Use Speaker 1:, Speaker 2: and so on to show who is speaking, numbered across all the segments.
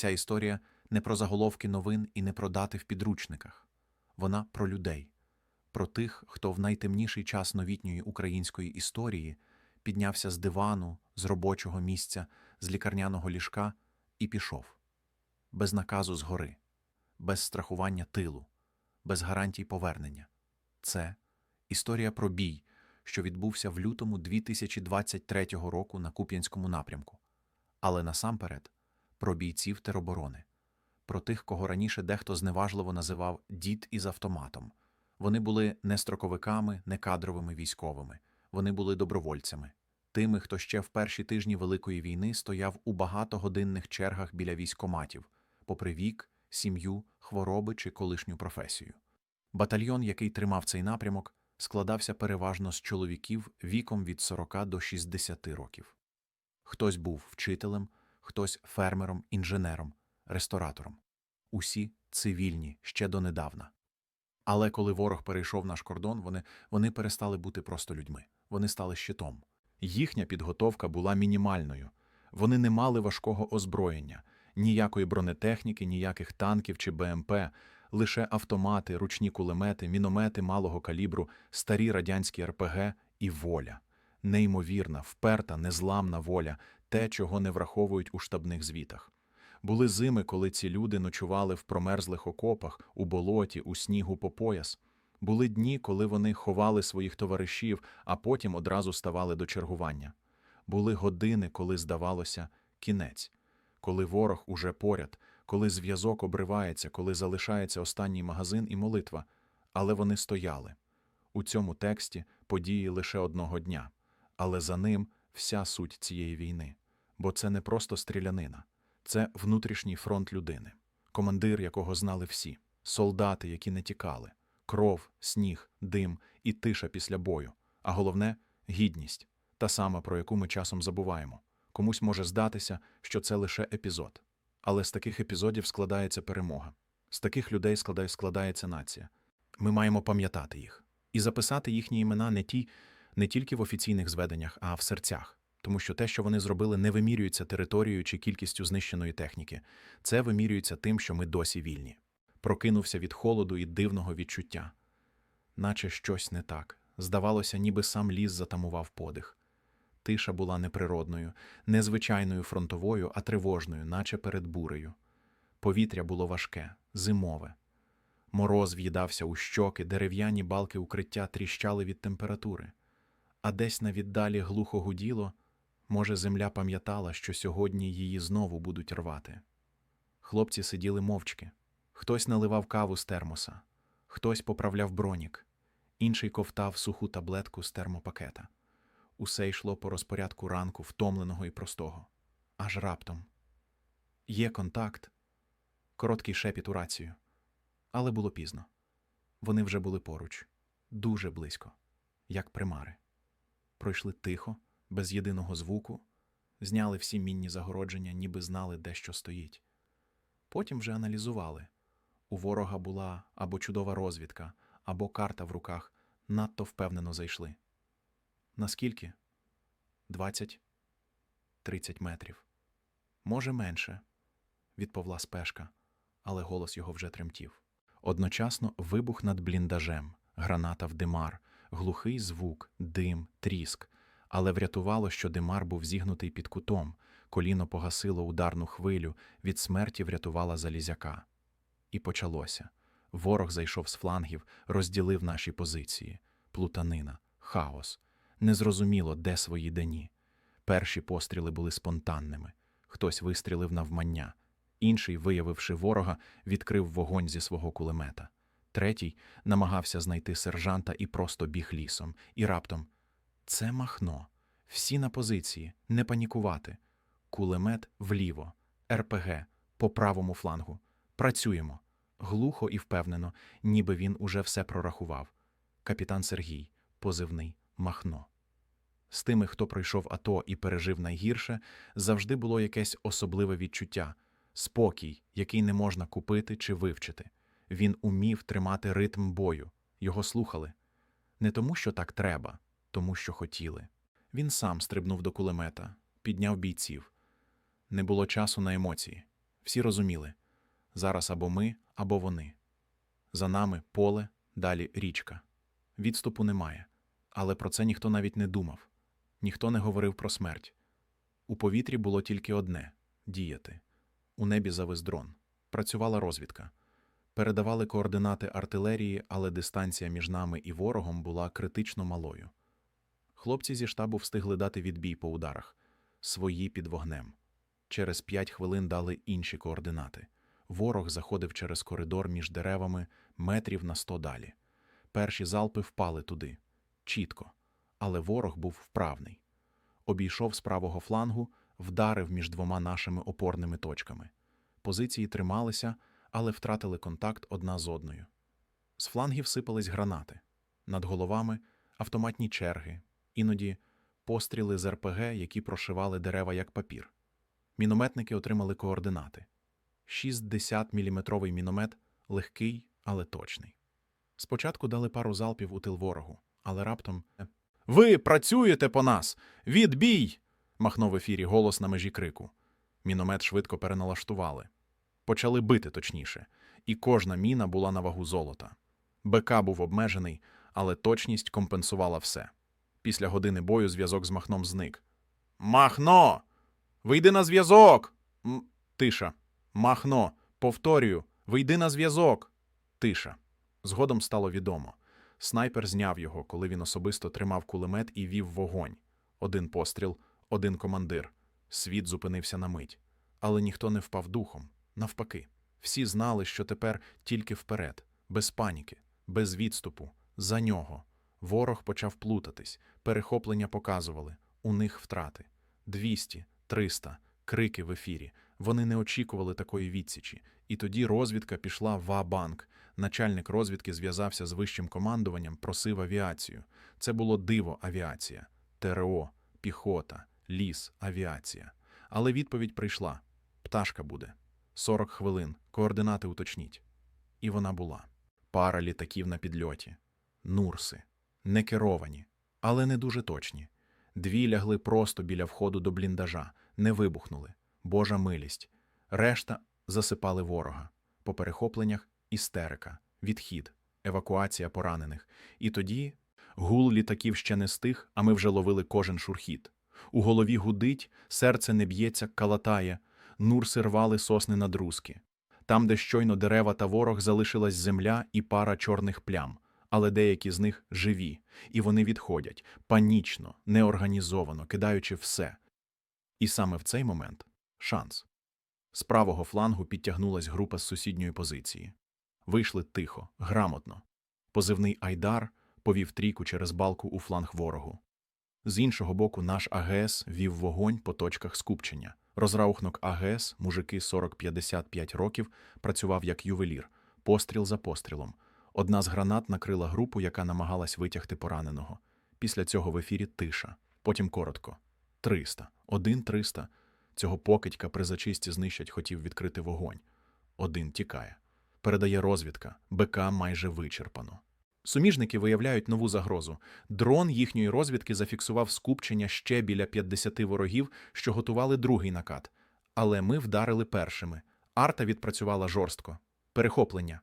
Speaker 1: Ця історія не про заголовки новин і не про дати в підручниках. Вона про людей, про тих, хто в найтемніший час новітньої української історії піднявся з дивану, з робочого місця, з лікарняного ліжка і пішов. Без наказу згори, без страхування тилу, без гарантій повернення. Це історія про бій, що відбувся в лютому 2023 року на Куп'янському напрямку, але насамперед про бійців тероборони, про тих, кого раніше дехто зневажливо називав дід із автоматом. Вони були не строковиками, не кадровими військовими, вони були добровольцями, тими, хто ще в перші тижні Великої війни стояв у багатогодинних чергах біля військоматів, попри вік, сім'ю, хвороби чи колишню професію. Батальйон, який тримав цей напрямок, складався переважно з чоловіків віком від 40 до 60 років. Хтось був вчителем, хтось фермером, інженером, ресторатором. Усі цивільні ще донедавна. Але коли ворог перейшов наш кордон, вони, вони перестали бути просто людьми, вони стали щитом. Їхня підготовка була мінімальною. Вони не мали важкого озброєння, ніякої бронетехніки, ніяких танків чи БМП, лише автомати, ручні кулемети, міномети малого калібру, старі радянські РПГ і воля. Неймовірна, вперта, незламна воля, те, чого не враховують у штабних звітах. Були зими, коли ці люди ночували в промерзлих окопах, у болоті, у снігу по пояс. Були дні, коли вони ховали своїх товаришів, а потім одразу ставали до чергування. Були години, коли здавалося кінець, коли ворог уже поряд, коли зв'язок обривається, коли залишається останній магазин і молитва. Але вони стояли. У цьому тексті події лише одного дня, але за ним вся суть цієї війни. Бо це не просто стрілянина, це внутрішній фронт людини, командир, якого знали всі, солдати, які не тікали, кров, сніг, дим і тиша після бою. А головне гідність, та сама, про яку ми часом забуваємо. Комусь може здатися, що це лише епізод. Але з таких епізодів складається перемога. З таких людей складається нація. Ми маємо пам'ятати їх і записати їхні імена не ті, не тільки в офіційних зведеннях, а в серцях. Тому що те, що вони зробили, не вимірюється територією чи кількістю знищеної техніки. Це вимірюється тим, що ми досі вільні. Прокинувся від холоду і дивного відчуття. Наче щось не так. Здавалося, ніби сам ліс затамував подих. Тиша була неприродною, не звичайною фронтовою, а тривожною, наче перед бурею. Повітря було важке, зимове. Мороз в'їдався у щоки, дерев'яні балки укриття тріщали від температури. А десь на віддалі глухо гуділо, може, земля пам'ятала, що сьогодні її знову будуть рвати. Хлопці сиділи мовчки. Хтось наливав каву з термоса, хтось поправляв бронік, інший ковтав суху таблетку з термопакета. Усе йшло по розпорядку ранку, втомленого і простого. Аж раптом. Є контакт, короткий шепіт у рацію. Але було пізно. Вони вже були поруч, дуже близько, як примари. Пройшли тихо, без єдиного звуку, зняли всі мінні загородження, ніби знали, де що стоїть. Потім вже аналізували. У ворога була або чудова розвідка, або карта в руках, надто впевнено зайшли. Наскільки? Двадцять? Тридцять метрів. Може, менше, відповіла спешка, але голос його вже тремтів. Одночасно вибух над бліндажем, граната в димар, глухий звук, дим, тріск. Але врятувало, що димар був зігнутий під кутом, коліно погасило ударну хвилю, від смерті врятувала залізяка. І почалося. Ворог зайшов з флангів, розділив наші позиції. Плутанина, хаос. Незрозуміло, де свої дені. Перші постріли були спонтанними. Хтось вистрілив навмання, інший, виявивши ворога, відкрив вогонь зі свого кулемета. Третій намагався знайти сержанта і просто біг лісом. І раптом це махно. Всі на позиції, не панікувати. Кулемет вліво, РПГ по правому флангу. Працюємо. Глухо і впевнено, ніби він уже все прорахував. Капітан Сергій, позивний Махно. З тими, хто пройшов АТО і пережив найгірше, завжди було якесь особливе відчуття, спокій, який не можна купити чи вивчити. Він умів тримати ритм бою, його слухали. Не тому, що так треба, тому що хотіли. Він сам стрибнув до кулемета, підняв бійців. Не було часу на емоції. Всі розуміли зараз або ми, або вони. За нами поле, далі річка. Відступу немає, але про це ніхто навіть не думав. Ніхто не говорив про смерть. У повітрі було тільки одне діяти. У небі завис дрон. Працювала розвідка. Передавали координати артилерії, але дистанція між нами і ворогом була критично малою. Хлопці зі штабу встигли дати відбій по ударах свої під вогнем. Через п'ять хвилин дали інші координати. Ворог заходив через коридор між деревами метрів на сто далі. Перші залпи впали туди чітко, але ворог був вправний. Обійшов з правого флангу, вдарив між двома нашими опорними точками. Позиції трималися, але втратили контакт одна з одною. З флангів сипались гранати, над головами автоматні черги, іноді постріли з РПГ, які прошивали дерева як папір. Мінометники отримали координати. 60-мм міномет легкий, але точний. Спочатку дали пару залпів у тил ворогу, але раптом Ви працюєте по нас! Відбій! махнув в ефірі голос на межі крику. Міномет швидко переналаштували. Почали бити точніше, і кожна міна була на вагу золота. БК був обмежений, але точність компенсувала все. Після години бою зв'язок з Махном зник. Махно! Вийди на зв'язок! Тиша. Махно, повторюю, вийди на зв'язок. Тиша. Згодом стало відомо. Снайпер зняв його, коли він особисто тримав кулемет і вів вогонь. Один постріл, один командир. Світ зупинився на мить. Але ніхто не впав духом. Навпаки, всі знали, що тепер тільки вперед, без паніки, без відступу, за нього. Ворог почав плутатись, перехоплення показували, у них втрати. 200, 300, крики в ефірі. Вони не очікували такої відсічі. І тоді розвідка пішла в А-банк. Начальник розвідки зв'язався з вищим командуванням, просив авіацію. Це було диво авіація, ТРО, піхота, ліс, авіація. Але відповідь прийшла: пташка буде. 40 хвилин, координати уточніть. І вона була. Пара літаків на підльоті. Нурси. Не керовані, але не дуже точні. Дві лягли просто біля входу до бліндажа, не вибухнули. Божа милість. Решта засипали ворога. По перехопленнях істерика, відхід, евакуація поранених. І тоді гул літаків ще не стих, а ми вже ловили кожен шурхіт. У голові гудить, серце не б'ється, калатає, нурси рвали сосни на друзки. Там, де щойно дерева та ворог, залишилась земля і пара чорних плям, але деякі з них живі, і вони відходять панічно, неорганізовано, кидаючи все. І саме в цей момент шанс. З правого флангу підтягнулась група з сусідньої позиції. Вийшли тихо, грамотно. Позивний Айдар повів трійку через балку у фланг ворогу. З іншого боку, наш АГС вів вогонь по точках скупчення. Розраухнок АГС, мужики 40-55 років, працював як ювелір, постріл за пострілом. Одна з гранат накрила групу, яка намагалась витягти пораненого. Після цього в ефірі тиша. Потім коротко. 300. Один 300. Цього покидька при зачисті знищать хотів відкрити вогонь. Один тікає. Передає розвідка. БК майже вичерпано. Суміжники виявляють нову загрозу. Дрон їхньої розвідки зафіксував скупчення ще біля 50 ворогів, що готували другий накат. Але ми вдарили першими. Арта відпрацювала жорстко. Перехоплення.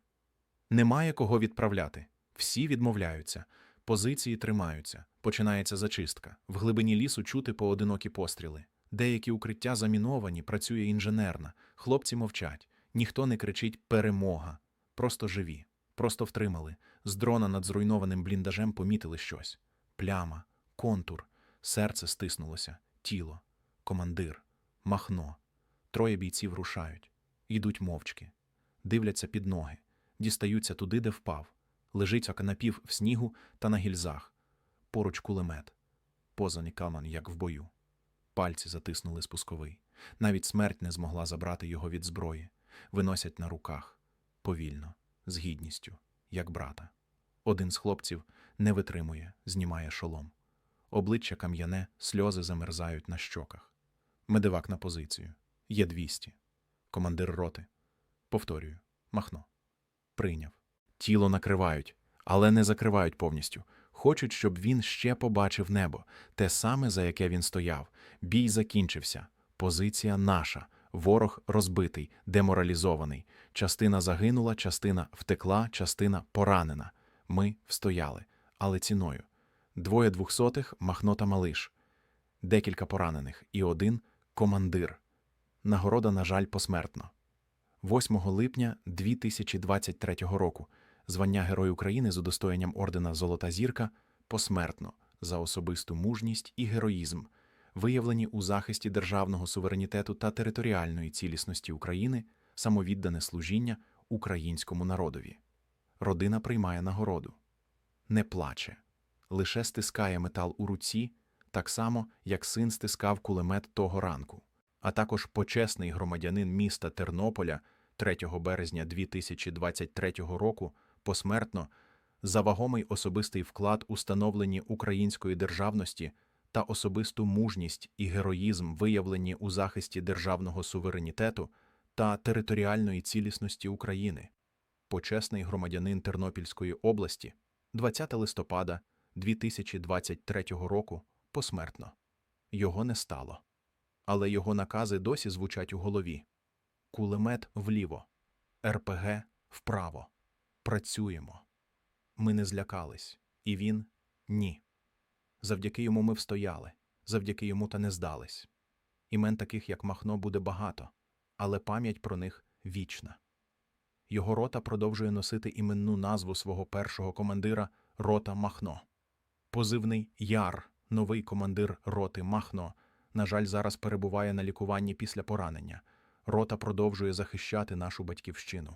Speaker 1: Немає кого відправляти. Всі відмовляються. Позиції тримаються. Починається зачистка. В глибині лісу чути поодинокі постріли. Деякі укриття заміновані, працює інженерна. Хлопці мовчать. Ніхто не кричить перемога. Просто живі. Просто втримали. З дрона над зруйнованим бліндажем помітили щось. Пляма, контур, серце стиснулося, тіло, командир, махно. Троє бійців рушають. Йдуть мовчки. Дивляться під ноги. Дістаються туди, де впав. Лежить оканапів в снігу та на гільзах. Поруч кулемет. Позані каман, як в бою. Пальці затиснули спусковий. Навіть смерть не змогла забрати його від зброї. Виносять на руках. Повільно, з гідністю, як брата. Один з хлопців не витримує, знімає шолом. Обличчя кам'яне, сльози замерзають на щоках. Медивак на позицію. Є 200. Командир роти. Повторюю. Махно. Прийняв. Тіло накривають, але не закривають повністю. Хочуть, щоб він ще побачив небо, те саме, за яке він стояв. Бій закінчився. Позиція наша. Ворог розбитий, деморалізований. Частина загинула, частина втекла, частина поранена. Ми встояли, але ціною. Двоє двохсотих Махно та Малиш, декілька поранених і один командир. Нагорода, на жаль, посмертно. 8 липня 2023 року. Звання Герой України з удостоєнням ордена Золота зірка посмертно за особисту мужність і героїзм, виявлені у захисті державного суверенітету та територіальної цілісності України, самовіддане служіння українському народові. Родина приймає нагороду, не плаче, лише стискає метал у руці, так само, як син стискав кулемет того ранку, а також почесний громадянин міста Тернополя 3 березня 2023 року посмертно за вагомий особистий вклад у становленні української державності та особисту мужність і героїзм, виявлені у захисті державного суверенітету та територіальної цілісності України. Почесний громадянин Тернопільської області 20 листопада 2023 року посмертно. Його не стало. Але його накази досі звучать у голові. Кулемет вліво, РПГ вправо. Працюємо. Ми не злякались, і він ні. Завдяки йому ми встояли, завдяки йому та не здались. Імен таких, як Махно, буде багато, але пам'ять про них вічна. Його рота продовжує носити іменну назву свого першого командира рота Махно. Позивний Яр, новий командир роти Махно, на жаль, зараз перебуває на лікуванні після поранення. Рота продовжує захищати нашу батьківщину.